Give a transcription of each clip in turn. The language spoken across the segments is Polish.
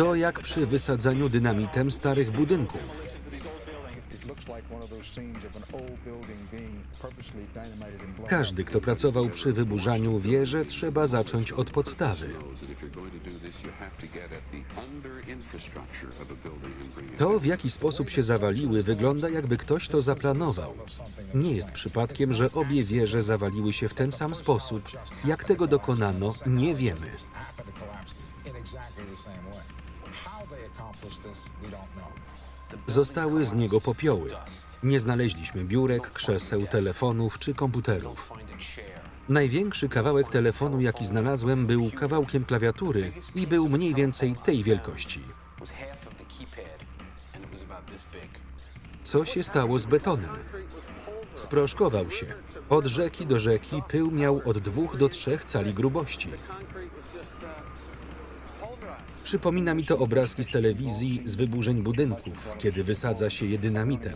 To jak przy wysadzaniu dynamitem starych budynków. Każdy, kto pracował przy wyburzaniu wie, że trzeba zacząć od podstawy. To, w jaki sposób się zawaliły, wygląda jakby ktoś to zaplanował. Nie jest przypadkiem, że obie wieże zawaliły się w ten sam sposób. Jak tego dokonano, nie wiemy. Zostały z niego popioły. Nie znaleźliśmy biurek, krzeseł, telefonów czy komputerów. Największy kawałek telefonu, jaki znalazłem, był kawałkiem klawiatury i był mniej więcej tej wielkości. Co się stało z betonem? Sproszkował się. Od rzeki do rzeki pył miał od dwóch do trzech cali grubości. Przypomina mi to obrazki z telewizji z wyburzeń budynków, kiedy wysadza się je dynamitem.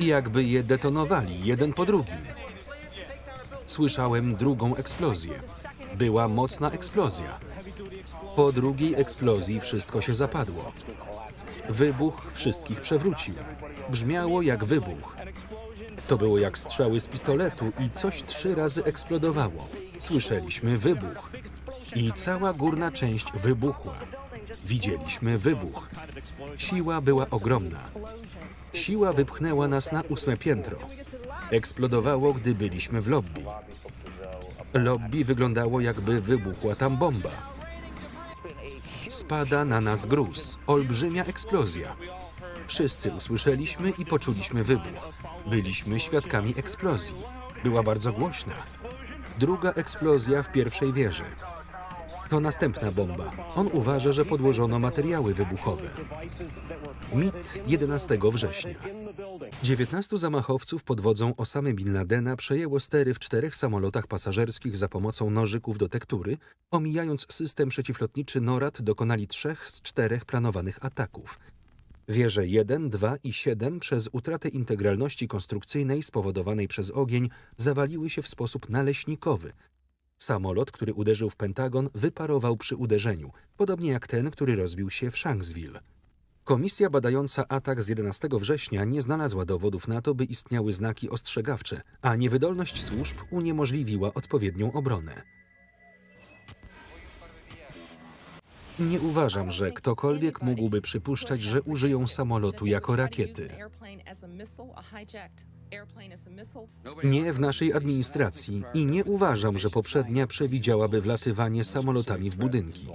I jakby je detonowali jeden po drugim. Słyszałem drugą eksplozję. Była mocna eksplozja. Po drugiej eksplozji wszystko się zapadło. Wybuch wszystkich przewrócił. Brzmiało jak wybuch. To było jak strzały z pistoletu i coś trzy razy eksplodowało. Słyszeliśmy wybuch. I cała górna część wybuchła. Widzieliśmy wybuch. Siła była ogromna. Siła wypchnęła nas na ósme piętro. Eksplodowało, gdy byliśmy w lobby. Lobby wyglądało jakby wybuchła tam bomba. Spada na nas gruz. Olbrzymia eksplozja. Wszyscy usłyszeliśmy i poczuliśmy wybuch. Byliśmy świadkami eksplozji. Była bardzo głośna. Druga eksplozja w pierwszej wieży. To następna bomba. On uważa, że podłożono materiały wybuchowe. Mit 11 września. 19 zamachowców pod wodzą Osamy Bin Ladena przejęło stery w czterech samolotach pasażerskich za pomocą nożyków do tektury, omijając system przeciwlotniczy NORAD dokonali trzech z czterech planowanych ataków. Wieże 1, 2 i 7 przez utratę integralności konstrukcyjnej spowodowanej przez ogień zawaliły się w sposób naleśnikowy. Samolot, który uderzył w Pentagon, wyparował przy uderzeniu, podobnie jak ten, który rozbił się w Shanksville. Komisja badająca atak z 11 września nie znalazła dowodów na to, by istniały znaki ostrzegawcze, a niewydolność służb uniemożliwiła odpowiednią obronę. Nie uważam, że ktokolwiek mógłby przypuszczać, że użyją samolotu jako rakiety. Nie w naszej administracji i nie uważam, że poprzednia przewidziałaby wlatywanie samolotami w budynki.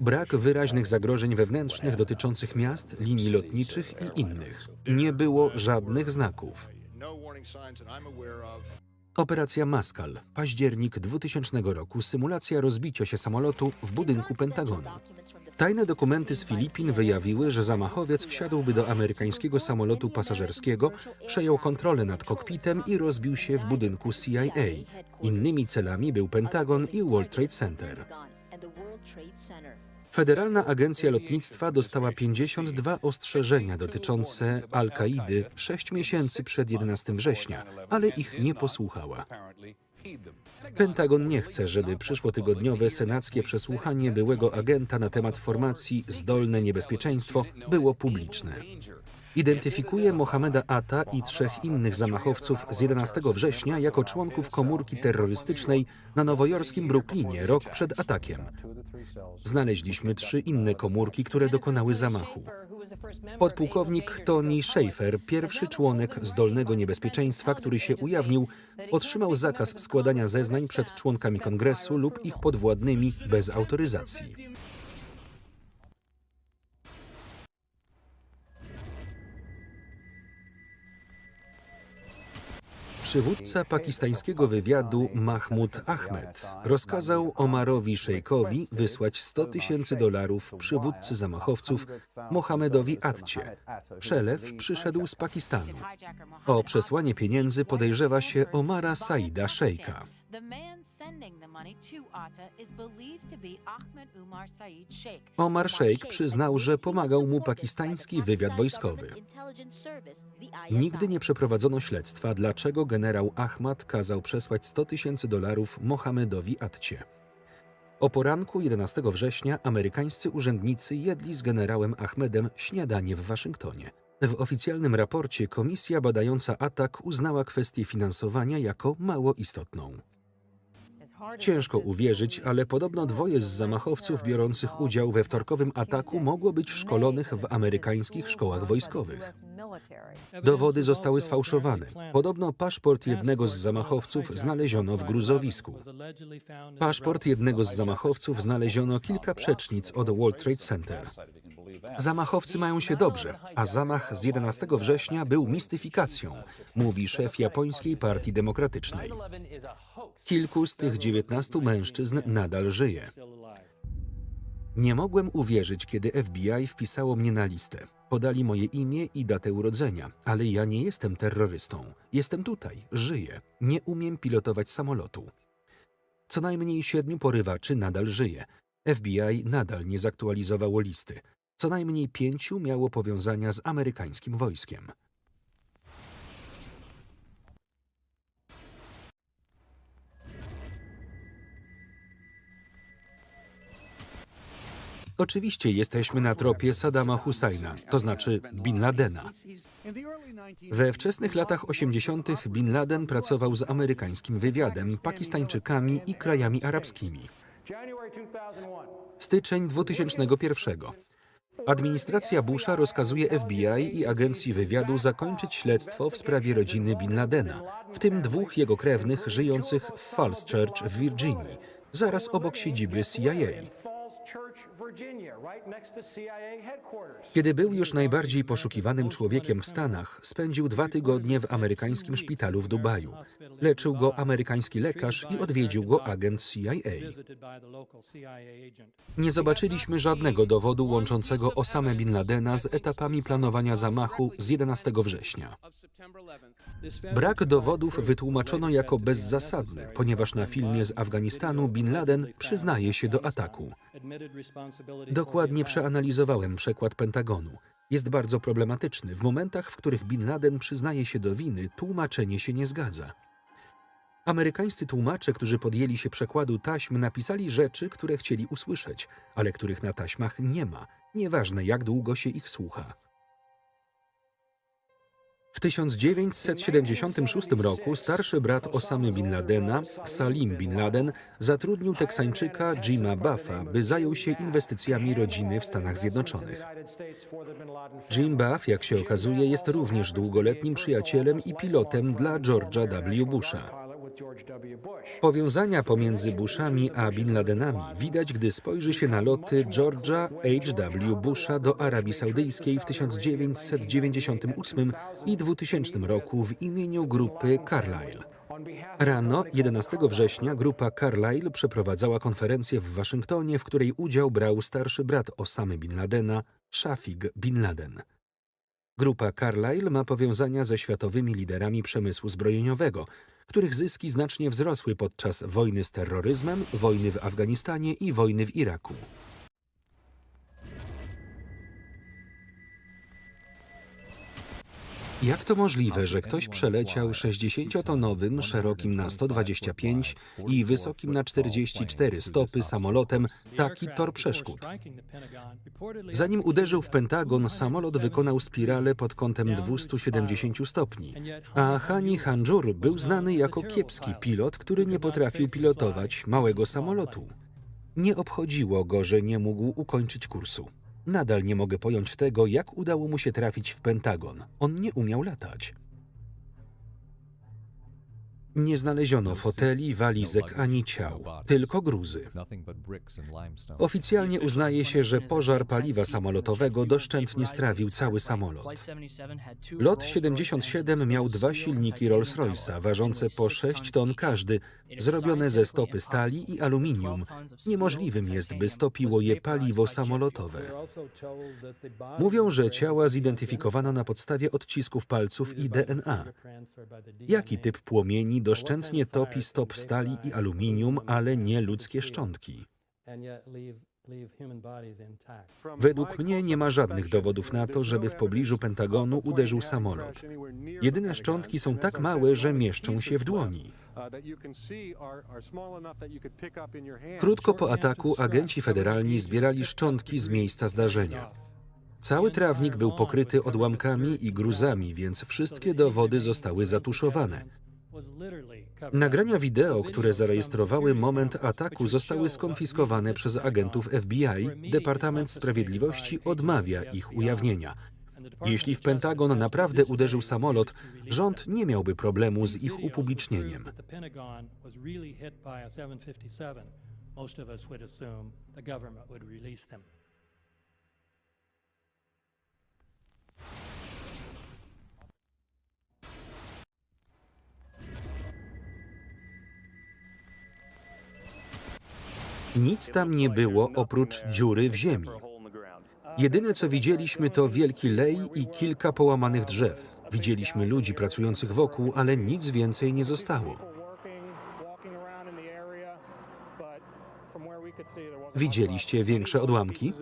Brak wyraźnych zagrożeń wewnętrznych dotyczących miast, linii lotniczych i innych. Nie było żadnych znaków. Operacja Maskal, październik 2000 roku, symulacja rozbicia się samolotu w budynku Pentagonu. Tajne dokumenty z Filipin wyjawiły, że zamachowiec wsiadłby do amerykańskiego samolotu pasażerskiego, przejął kontrolę nad kokpitem i rozbił się w budynku CIA. Innymi celami był Pentagon i World Trade Center. Federalna Agencja Lotnictwa dostała 52 ostrzeżenia dotyczące Al-Kaidy 6 miesięcy przed 11 września, ale ich nie posłuchała. Pentagon nie chce, żeby przyszłotygodniowe senackie przesłuchanie byłego agenta na temat formacji Zdolne Niebezpieczeństwo było publiczne. Identyfikuje Mohameda Atta i trzech innych zamachowców z 11 września jako członków komórki terrorystycznej na nowojorskim Brooklynie rok przed atakiem. Znaleźliśmy trzy inne komórki, które dokonały zamachu. Podpułkownik Tony Schaefer, pierwszy członek zdolnego niebezpieczeństwa, który się ujawnił, otrzymał zakaz składania zeznań przed członkami kongresu lub ich podwładnymi bez autoryzacji. Przywódca pakistańskiego wywiadu Mahmud Ahmed rozkazał Omarowi Szejkowi wysłać 100 tysięcy dolarów przywódcy zamachowców Mohamedowi Atcie. Przelew przyszedł z Pakistanu. O przesłanie pieniędzy podejrzewa się Omara Saida Szejka. Omar Sheikh przyznał, że pomagał mu pakistański wywiad wojskowy. Nigdy nie przeprowadzono śledztwa, dlaczego generał Ahmad kazał przesłać 100 tysięcy dolarów Mohamedowi Atcie. O poranku 11 września amerykańscy urzędnicy jedli z generałem Ahmedem śniadanie w Waszyngtonie. W oficjalnym raporcie komisja badająca atak uznała kwestię finansowania jako mało istotną. Ciężko uwierzyć, ale podobno dwoje z zamachowców biorących udział we wtorkowym ataku mogło być szkolonych w amerykańskich szkołach wojskowych. Dowody zostały sfałszowane. Podobno paszport jednego z zamachowców znaleziono w gruzowisku. Paszport jednego z zamachowców znaleziono kilka przecznic od World Trade Center. Zamachowcy mają się dobrze, a zamach z 11 września był mistyfikacją, mówi szef japońskiej partii demokratycznej. Kilku z tych 19 mężczyzn nadal żyje. Nie mogłem uwierzyć, kiedy FBI wpisało mnie na listę. Podali moje imię i datę urodzenia, ale ja nie jestem terrorystą. Jestem tutaj, żyję. Nie umiem pilotować samolotu. Co najmniej siedmiu porywaczy nadal żyje. FBI nadal nie zaktualizowało listy. Co najmniej pięciu miało powiązania z amerykańskim wojskiem. Oczywiście jesteśmy na tropie Saddama Husajna, to znaczy Bin Ladena. We wczesnych latach 80. Bin Laden pracował z amerykańskim wywiadem, Pakistańczykami i krajami arabskimi. Styczeń 2001. Administracja Busha rozkazuje FBI i agencji wywiadu zakończyć śledztwo w sprawie rodziny Bin Ladena, w tym dwóch jego krewnych żyjących w Falls Church w Virginii, zaraz obok siedziby CIA. Kiedy był już najbardziej poszukiwanym człowiekiem w Stanach, spędził dwa tygodnie w amerykańskim szpitalu w Dubaju. Leczył go amerykański lekarz i odwiedził go agent CIA. Nie zobaczyliśmy żadnego dowodu łączącego Osamę Bin Ladena z etapami planowania zamachu z 11 września. Brak dowodów wytłumaczono jako bezzasadny, ponieważ na filmie z Afganistanu Bin Laden przyznaje się do ataku. Dokładnie przeanalizowałem przekład Pentagonu. Jest bardzo problematyczny. W momentach, w których Bin Laden przyznaje się do winy, tłumaczenie się nie zgadza. Amerykańscy tłumacze, którzy podjęli się przekładu taśm, napisali rzeczy, które chcieli usłyszeć, ale których na taśmach nie ma, nieważne jak długo się ich słucha. W 1976 roku starszy brat Osamy Bin Ladena, Salim Bin Laden, zatrudnił Teksańczyka Jima Buffa, by zajął się inwestycjami rodziny w Stanach Zjednoczonych. Jim Buff, jak się okazuje, jest również długoletnim przyjacielem i pilotem dla George'a W. Busha. Powiązania pomiędzy Bushami a Bin Ladenami widać, gdy spojrzy się na loty George'a H.W. Busha do Arabii Saudyjskiej w 1998 i 2000 roku w imieniu grupy Carlyle. Rano 11 września grupa Carlyle przeprowadzała konferencję w Waszyngtonie, w której udział brał starszy brat Osamy Bin Ladena, Shafig Bin Laden. Grupa Carlyle ma powiązania ze światowymi liderami przemysłu zbrojeniowego, których zyski znacznie wzrosły podczas wojny z terroryzmem, wojny w Afganistanie i wojny w Iraku. Jak to możliwe, że ktoś przeleciał 60-tonowym, szerokim na 125 i wysokim na 44 stopy samolotem taki tor przeszkód? Zanim uderzył w Pentagon, samolot wykonał spiralę pod kątem 270 stopni, a Hani Hanjur był znany jako kiepski pilot, który nie potrafił pilotować małego samolotu. Nie obchodziło go, że nie mógł ukończyć kursu. Nadal nie mogę pojąć tego, jak udało mu się trafić w Pentagon. On nie umiał latać. Nie znaleziono foteli, walizek ani ciał, tylko gruzy. Oficjalnie uznaje się, że pożar paliwa samolotowego doszczętnie strawił cały samolot. Lot 77 miał dwa silniki Rolls-Royce'a, ważące po 6 ton każdy, zrobione ze stopy stali i aluminium. Niemożliwym jest, by stopiło je paliwo samolotowe. Mówią, że ciała zidentyfikowano na podstawie odcisków palców i DNA. Jaki typ płomieni Doszczętnie topi stop stali i aluminium, ale nie ludzkie szczątki. Według mnie nie ma żadnych dowodów na to, żeby w pobliżu Pentagonu uderzył samolot. Jedyne szczątki są tak małe, że mieszczą się w dłoni. Krótko po ataku agenci federalni zbierali szczątki z miejsca zdarzenia. Cały trawnik był pokryty odłamkami i gruzami, więc wszystkie dowody zostały zatuszowane. Nagrania wideo, które zarejestrowały moment ataku, zostały skonfiskowane przez agentów FBI. Departament Sprawiedliwości odmawia ich ujawnienia. Jeśli w Pentagon naprawdę uderzył samolot, rząd nie miałby problemu z ich upublicznieniem. Most of us would assume the government would release them. Nic tam nie było oprócz dziury w ziemi. Jedyne co widzieliśmy to wielki lej i kilka połamanych drzew. Widzieliśmy ludzi pracujących wokół, ale nic więcej nie zostało. Widzieliście większe odłamki?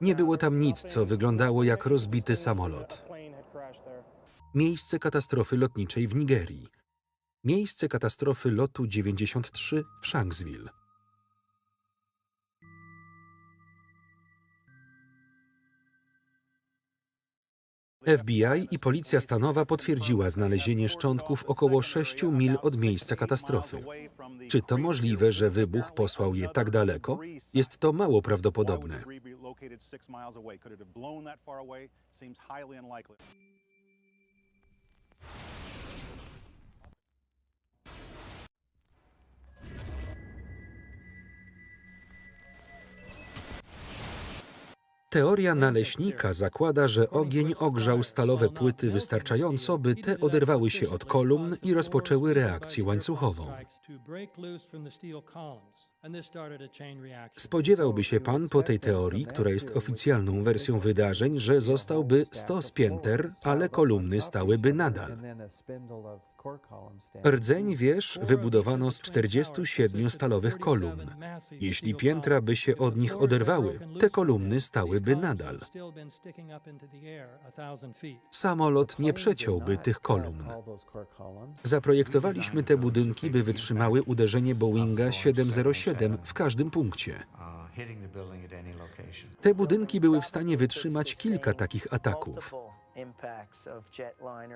Nie było tam nic, co wyglądało jak rozbity samolot. Miejsce katastrofy lotniczej w Nigerii. Miejsce katastrofy lotu 93 w Shanksville. FBI i Policja Stanowa potwierdziła znalezienie szczątków około 6 mil od miejsca katastrofy. Czy to możliwe, że wybuch posłał je tak daleko? Jest to mało prawdopodobne. Teoria naleśnika zakłada, że ogień ogrzał stalowe płyty wystarczająco, by te oderwały się od kolumn i rozpoczęły reakcję łańcuchową. Spodziewałby się pan po tej teorii, która jest oficjalną wersją wydarzeń, że zostałby stos pięter, ale kolumny stałyby nadal. Rdzeń wież wybudowano z 47 stalowych kolumn. Jeśli piętra by się od nich oderwały, te kolumny stałyby nadal. Samolot nie przeciąłby tych kolumn. Zaprojektowaliśmy te budynki, by wytrzymały uderzenie Boeinga 707 w każdym punkcie. Te budynki były w stanie wytrzymać kilka takich ataków.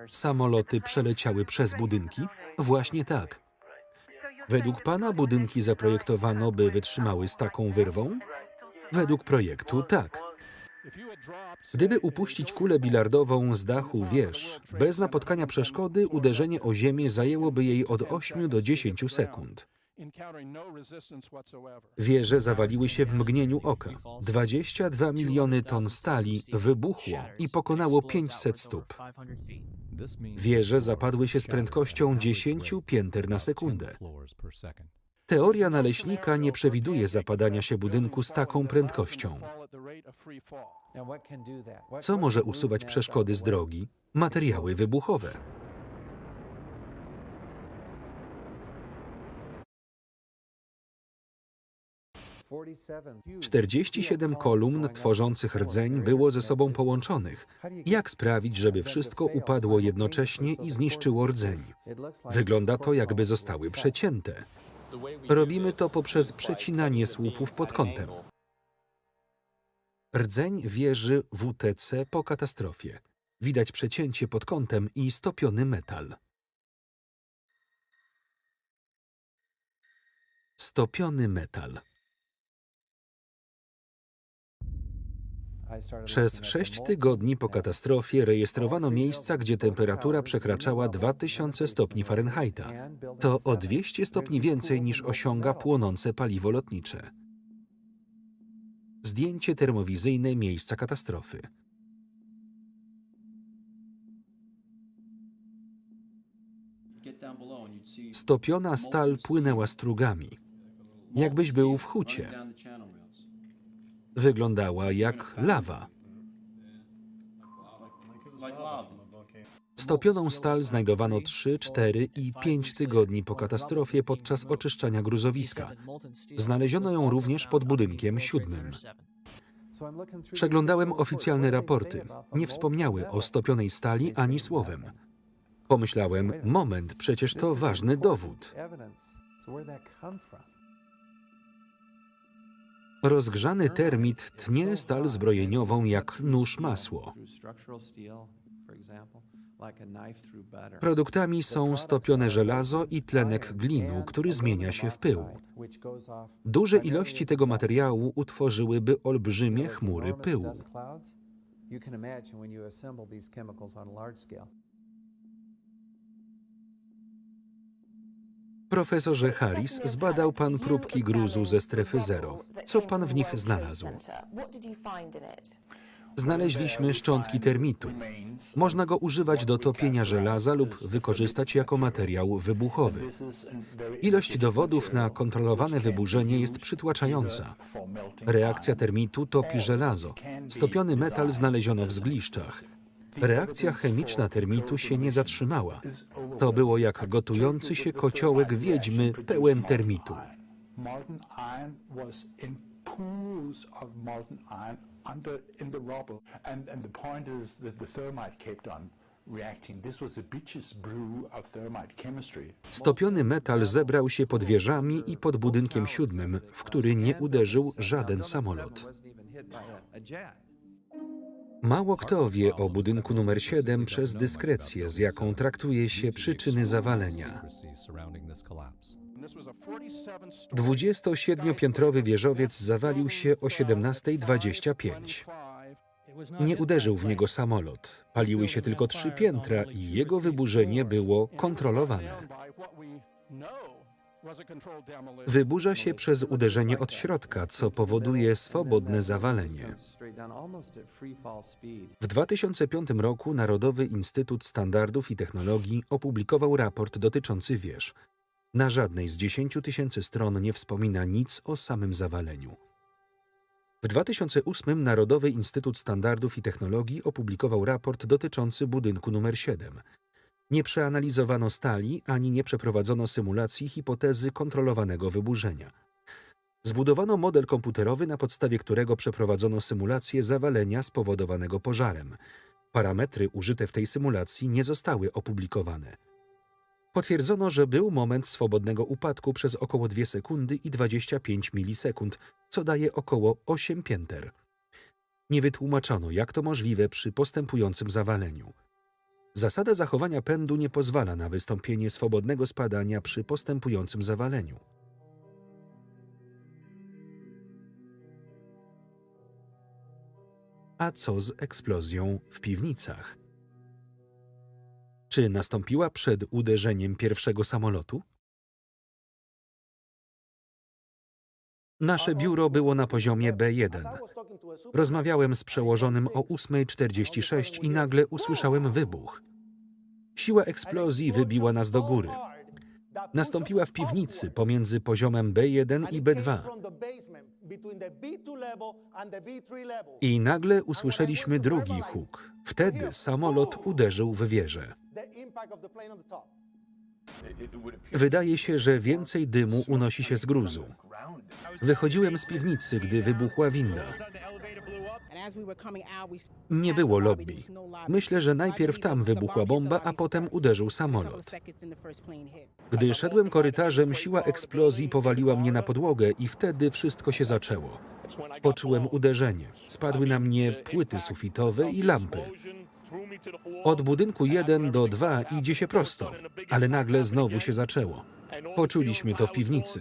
Samoloty przeleciały przez budynki? Właśnie tak. Według pana budynki zaprojektowano, by wytrzymały z taką wyrwą? Według projektu tak. Gdyby upuścić kulę bilardową z dachu wież, bez napotkania przeszkody, uderzenie o ziemię zajęłoby jej od 8 do 10 sekund. Wieże zawaliły się w mgnieniu oka. 22 miliony ton stali wybuchło i pokonało 500 stóp. Wieże zapadły się z prędkością 10 pięter na sekundę. Teoria naleśnika nie przewiduje zapadania się budynku z taką prędkością. Co może usuwać przeszkody z drogi? Materiały wybuchowe. Czterdzieści siedem kolumn tworzących rdzeń było ze sobą połączonych. Jak sprawić, żeby wszystko upadło jednocześnie i zniszczyło rdzeń? Wygląda to, jakby zostały przecięte. Robimy to poprzez przecinanie słupów pod kątem. Rdzeń wieży WTC po katastrofie. Widać przecięcie pod kątem i stopiony metal. Stopiony metal. Przez sześć tygodni po katastrofie rejestrowano miejsca, gdzie temperatura przekraczała 2000 stopni Fahrenheita. To o 200 stopni więcej niż osiąga płonące paliwo lotnicze. Zdjęcie termowizyjne miejsca katastrofy. Stopiona stal płynęła strugami. Jakbyś był w hucie. Wyglądała jak lawa. Stopioną stal znajdowano 3, 4 i 5 tygodni po katastrofie podczas oczyszczania gruzowiska. Znaleziono ją również pod budynkiem siódmym. Przeglądałem oficjalne raporty. Nie wspomniały o stopionej stali ani słowem. Pomyślałem, moment, przecież to ważny dowód. Rozgrzany termit tnie stal zbrojeniową jak nóż masło. Produktami są stopione żelazo i tlenek glinu, który zmienia się w pył. Duże ilości tego materiału utworzyłyby olbrzymie chmury pyłu. Profesorze Harris, zbadał pan próbki gruzu ze strefy zero. Co pan w nich znalazł? Znaleźliśmy szczątki termitu. Można go używać do topienia żelaza lub wykorzystać jako materiał wybuchowy. Ilość dowodów na kontrolowane wyburzenie jest przytłaczająca. Reakcja termitu topi żelazo. Stopiony metal znaleziono w zgliszczach. Reakcja chemiczna termitu się nie zatrzymała. To było jak gotujący się kociołek wiedźmy pełen termitu. Stopiony metal zebrał się pod wieżami i pod budynkiem siódmym, w który nie uderzył żaden samolot. Mało kto wie o budynku numer 7 przez dyskrecję, z jaką traktuje się przyczyny zawalenia. 27-piętrowy wieżowiec zawalił się o 17.25. Nie uderzył w niego samolot. Paliły się tylko trzy piętra i jego wyburzenie było kontrolowane. Wyburza się przez uderzenie od środka, co powoduje swobodne zawalenie. W 2005 roku Narodowy Instytut Standardów i Technologii opublikował raport dotyczący wież. Na żadnej z 10 tysięcy stron nie wspomina nic o samym zawaleniu. W 2008 Narodowy Instytut Standardów i Technologii opublikował raport dotyczący budynku numer 7. Nie przeanalizowano stali ani nie przeprowadzono symulacji hipotezy kontrolowanego wyburzenia. Zbudowano model komputerowy, na podstawie którego przeprowadzono symulację zawalenia spowodowanego pożarem. Parametry użyte w tej symulacji nie zostały opublikowane. Potwierdzono, że był moment swobodnego upadku przez około 2 sekundy i 25 milisekund, co daje około 8 pięter. Nie wytłumaczono, jak to możliwe przy postępującym zawaleniu. Zasada zachowania pędu nie pozwala na wystąpienie swobodnego spadania przy postępującym zawaleniu. A co z eksplozją w piwnicach? Czy nastąpiła przed uderzeniem pierwszego samolotu? Nasze biuro było na poziomie B1. Rozmawiałem z przełożonym o 8.46 i nagle usłyszałem wybuch. Siła eksplozji wybiła nas do góry. Nastąpiła w piwnicy pomiędzy poziomem B1 i B2. I nagle usłyszeliśmy drugi huk. Wtedy samolot uderzył w wieżę. Wydaje się, że więcej dymu unosi się z gruzu. Wychodziłem z piwnicy, gdy wybuchła winda. Nie było lobby. Myślę, że najpierw tam wybuchła bomba, a potem uderzył samolot. Gdy szedłem korytarzem, siła eksplozji powaliła mnie na podłogę i wtedy wszystko się zaczęło. Poczułem uderzenie. Spadły na mnie płyty sufitowe i lampy. Od budynku 1 do 2 idzie się prosto, ale nagle znowu się zaczęło. Poczuliśmy to w piwnicy.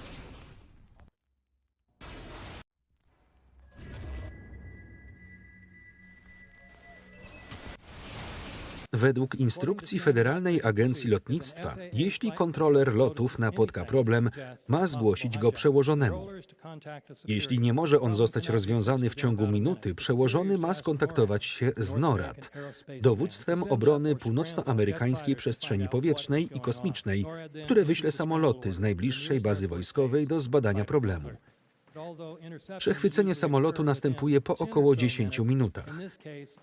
Według instrukcji Federalnej Agencji Lotnictwa, jeśli kontroler lotów napotka problem, ma zgłosić go przełożonemu. Jeśli nie może on zostać rozwiązany w ciągu minuty, przełożony ma skontaktować się z NORAD, Dowództwem Obrony Północnoamerykańskiej Przestrzeni Powietrznej i Kosmicznej, które wyśle samoloty z najbliższej bazy wojskowej do zbadania problemu. Przechwycenie samolotu następuje po około 10 minutach.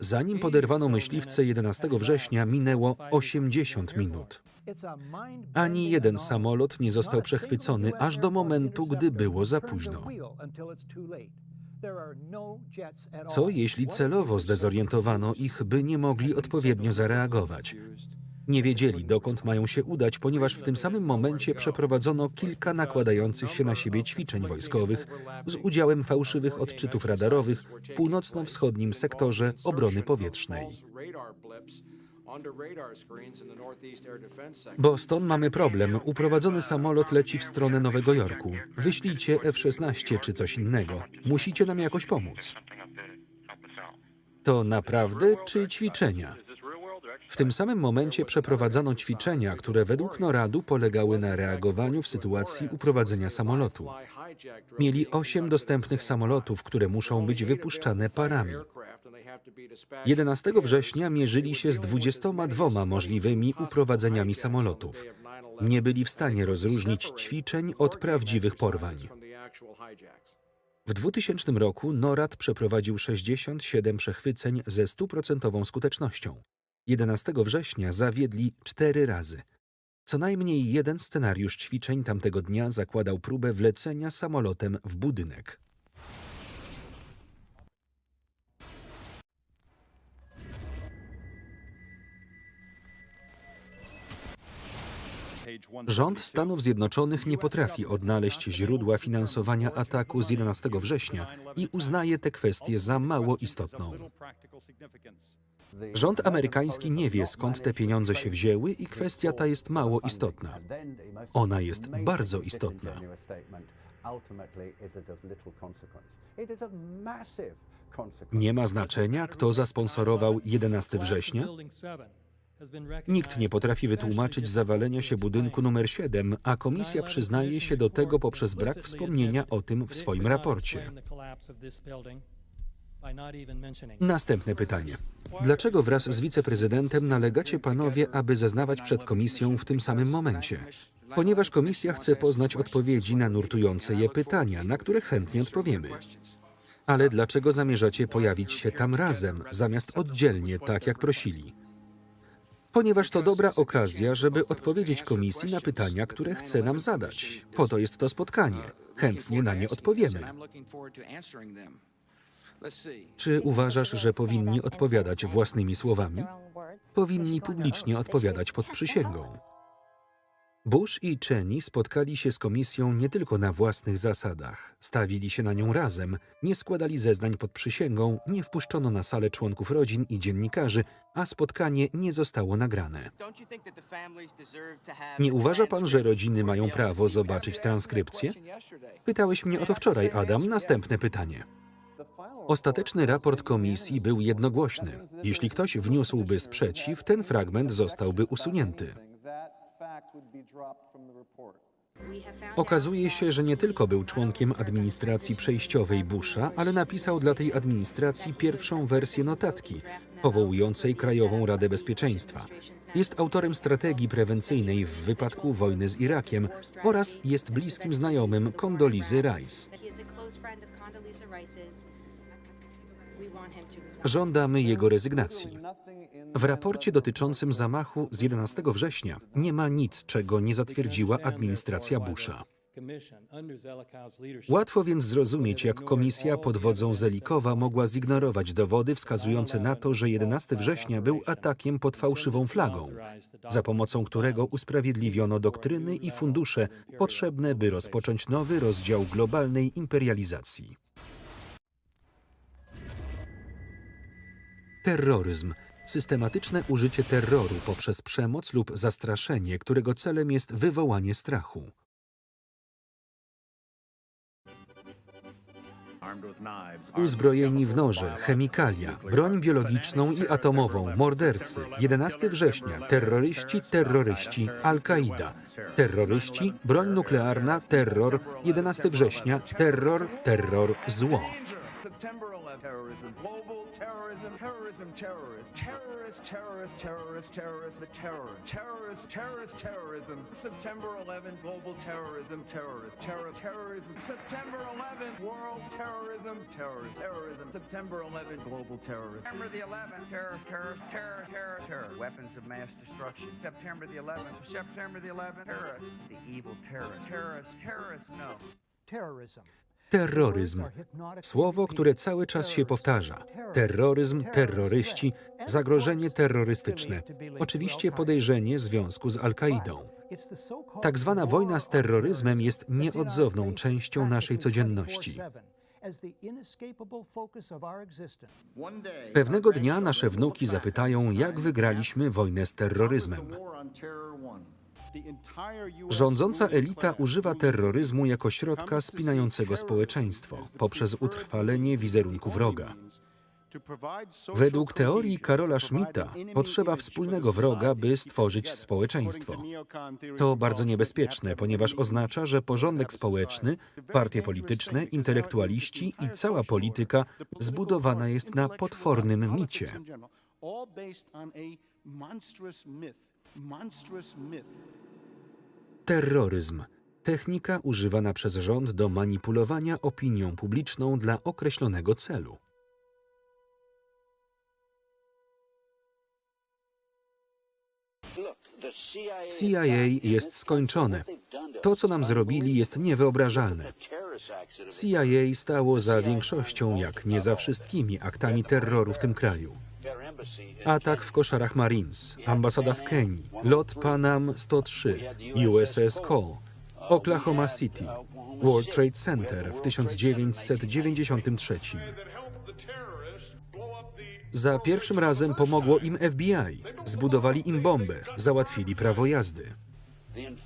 Zanim poderwano myśliwce 11 września, minęło 80 minut. Ani jeden samolot nie został przechwycony aż do momentu, gdy było za późno. Co jeśli celowo zdezorientowano ich, by nie mogli odpowiednio zareagować? Nie wiedzieli, dokąd mają się udać, ponieważ w tym samym momencie przeprowadzono kilka nakładających się na siebie ćwiczeń wojskowych z udziałem fałszywych odczytów radarowych w północno-wschodnim sektorze obrony powietrznej. Boston, mamy problem. Uprowadzony samolot leci w stronę Nowego Jorku. Wyślijcie F-16 czy coś innego. Musicie nam jakoś pomóc. To naprawdę czy ćwiczenia? W tym samym momencie przeprowadzano ćwiczenia, które według NORADu polegały na reagowaniu w sytuacji uprowadzenia samolotu. Mieli osiem dostępnych samolotów, które muszą być wypuszczane parami. 11 września mierzyli się z 22 możliwymi uprowadzeniami samolotów. Nie byli w stanie rozróżnić ćwiczeń od prawdziwych porwań. W 2000 roku NORAD przeprowadził 67 przechwyceń ze stuprocentową skutecznością. 11 września zawiedli cztery razy. Co najmniej jeden scenariusz ćwiczeń tamtego dnia zakładał próbę wlecenia samolotem w budynek. Rząd Stanów Zjednoczonych nie potrafi odnaleźć źródła finansowania ataku z 11 września i uznaje tę kwestię za mało istotną. Rząd amerykański nie wie, skąd te pieniądze się wzięły i kwestia ta jest mało istotna. Ona jest bardzo istotna. Nie ma znaczenia, kto zasponsorował 11 września? Nikt nie potrafi wytłumaczyć zawalenia się budynku numer 7, a komisja przyznaje się do tego poprzez brak wspomnienia o tym w swoim raporcie. Następne pytanie. Dlaczego wraz z wiceprezydentem nalegacie panowie, aby zeznawać przed komisją w tym samym momencie? Ponieważ komisja chce poznać odpowiedzi na nurtujące je pytania, na które chętnie odpowiemy. Ale dlaczego zamierzacie pojawić się tam razem, zamiast oddzielnie, tak jak prosili? Ponieważ to dobra okazja, żeby odpowiedzieć komisji na pytania, które chce nam zadać. Po to jest to spotkanie. Chętnie na nie odpowiemy. Czy uważasz, że powinni odpowiadać własnymi słowami? Powinni publicznie odpowiadać pod przysięgą. Bush i Cheney spotkali się z komisją nie tylko na własnych zasadach. Stawili się na nią razem, nie składali zeznań pod przysięgą, nie wpuszczono na salę członków rodzin i dziennikarzy, a spotkanie nie zostało nagrane. Nie uważa pan, że rodziny mają prawo zobaczyć transkrypcję? Pytałeś mnie o to wczoraj, Adam. Następne pytanie. Ostateczny raport komisji był jednogłośny. Jeśli ktoś wniósłby sprzeciw, ten fragment zostałby usunięty. Okazuje się, że nie tylko był członkiem administracji przejściowej Busha, ale napisał dla tej administracji pierwszą wersję notatki, powołującej Krajową Radę Bezpieczeństwa. Jest autorem strategii prewencyjnej w wypadku wojny z Irakiem oraz jest bliskim znajomym Kondolizy Rice. Żądamy jego rezygnacji. W raporcie dotyczącym zamachu z 11 września nie ma nic, czego nie zatwierdziła administracja Busha. Łatwo więc zrozumieć, jak komisja pod wodzą Zelikowa mogła zignorować dowody wskazujące na to, że 11 września był atakiem pod fałszywą flagą, za pomocą którego usprawiedliwiono doktryny i fundusze potrzebne, by rozpocząć nowy rozdział globalnej imperializacji. Terroryzm. Systematyczne użycie terroru poprzez przemoc lub zastraszenie, którego celem jest wywołanie strachu. Uzbrojeni w noże, chemikalia, broń biologiczną i atomową, mordercy. 11 września, terroryści, terroryści, Al-Kaida. Terroryści, broń nuklearna, terror. 11 września, terror, terror, zło. September 11, terrorism, global terrorism, terrorism, terrorist, terrorist, terrorist, terrorist, terrorist, the terror, terrorist, terrorist, terrorism, September 11, global terrorism, terrorist, terror, terrorism, September 11, world terrorism, terrorist, terrorism, September 11, global terrorism, September the 11th, terror, terror, terror, terror, terror, weapons of mass destruction, September the 11th, September the 11th, terrorists, the evil terrorist, terrorists, terrorists, no. Terroryzm. Słowo, które cały czas się powtarza. Terroryzm, terroryści, zagrożenie terrorystyczne. Oczywiście podejrzenie związku z Al-Kaidą. Tak zwana wojna z terroryzmem jest nieodzowną częścią naszej codzienności. Pewnego dnia nasze wnuki zapytają, jak wygraliśmy wojnę z terroryzmem. Rządząca elita używa terroryzmu jako środka spinającego społeczeństwo poprzez utrwalenie wizerunku wroga. Według teorii Karola Schmidta potrzeba wspólnego wroga, by stworzyć społeczeństwo. To bardzo niebezpieczne, ponieważ oznacza, że porządek społeczny, partie polityczne, intelektualiści i cała polityka zbudowana jest na potwornym micie. Terroryzm. Technika używana przez rząd do manipulowania opinią publiczną dla określonego celu. CIA jest skończone. To, co nam zrobili, jest niewyobrażalne. CIA stało za większością, jak nie za wszystkimi aktami terroru w tym kraju. Atak w koszarach Marines, ambasada w Kenii, lot Panam 103, USS Cole, Oklahoma City, World Trade Center w 1993. Za pierwszym razem pomogło im FBI, zbudowali im bombę, załatwili prawo jazdy.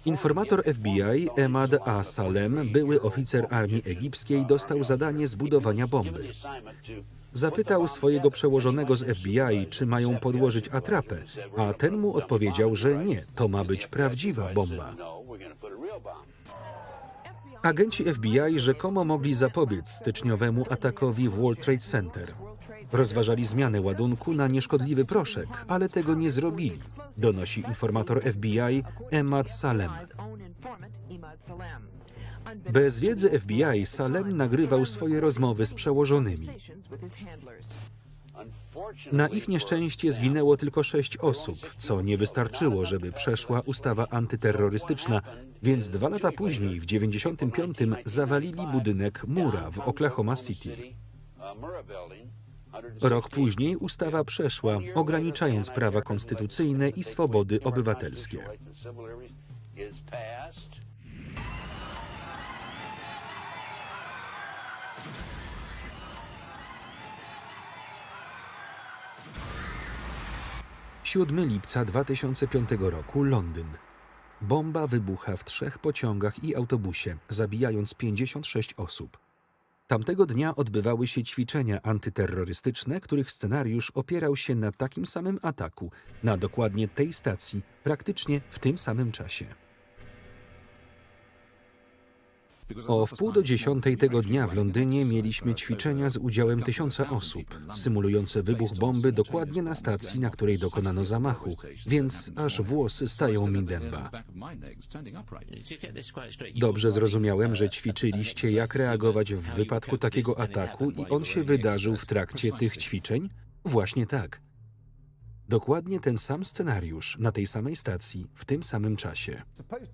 Informator FBI Emad A. Salem, były oficer armii egipskiej, dostał zadanie zbudowania bomby. Zapytał swojego przełożonego z FBI, czy mają podłożyć atrapę, a ten mu odpowiedział, że nie, to ma być prawdziwa bomba. Agenci FBI rzekomo mogli zapobiec styczniowemu atakowi w World Trade Center. Rozważali zmianę ładunku na nieszkodliwy proszek, ale tego nie zrobili, donosi informator FBI Emad Salem. Bez wiedzy FBI Salem nagrywał swoje rozmowy z przełożonymi. Na ich nieszczęście zginęło tylko sześć osób, co nie wystarczyło, żeby przeszła ustawa antyterrorystyczna, więc dwa lata później, w 95, zawalili budynek Mura w Oklahoma City. Rok później ustawa przeszła, ograniczając prawa konstytucyjne i swobody obywatelskie. Siódmy lipca 2005 roku Londyn. Bomba wybucha w trzech pociągach i autobusie, zabijając 56 osób. Tamtego dnia odbywały się ćwiczenia antyterrorystyczne, których scenariusz opierał się na takim samym ataku, na dokładnie tej stacji, praktycznie w tym samym czasie. O wpół do dziesiątej tego dnia w Londynie mieliśmy ćwiczenia z udziałem tysiąca osób, symulujące wybuch bomby dokładnie na stacji, na której dokonano zamachu, więc aż włosy stają mi dęba. Dobrze zrozumiałem, że ćwiczyliście, jak reagować w wypadku takiego ataku i on się wydarzył w trakcie tych ćwiczeń? Właśnie tak. Dokładnie ten sam scenariusz na tej samej stacji w tym samym czasie.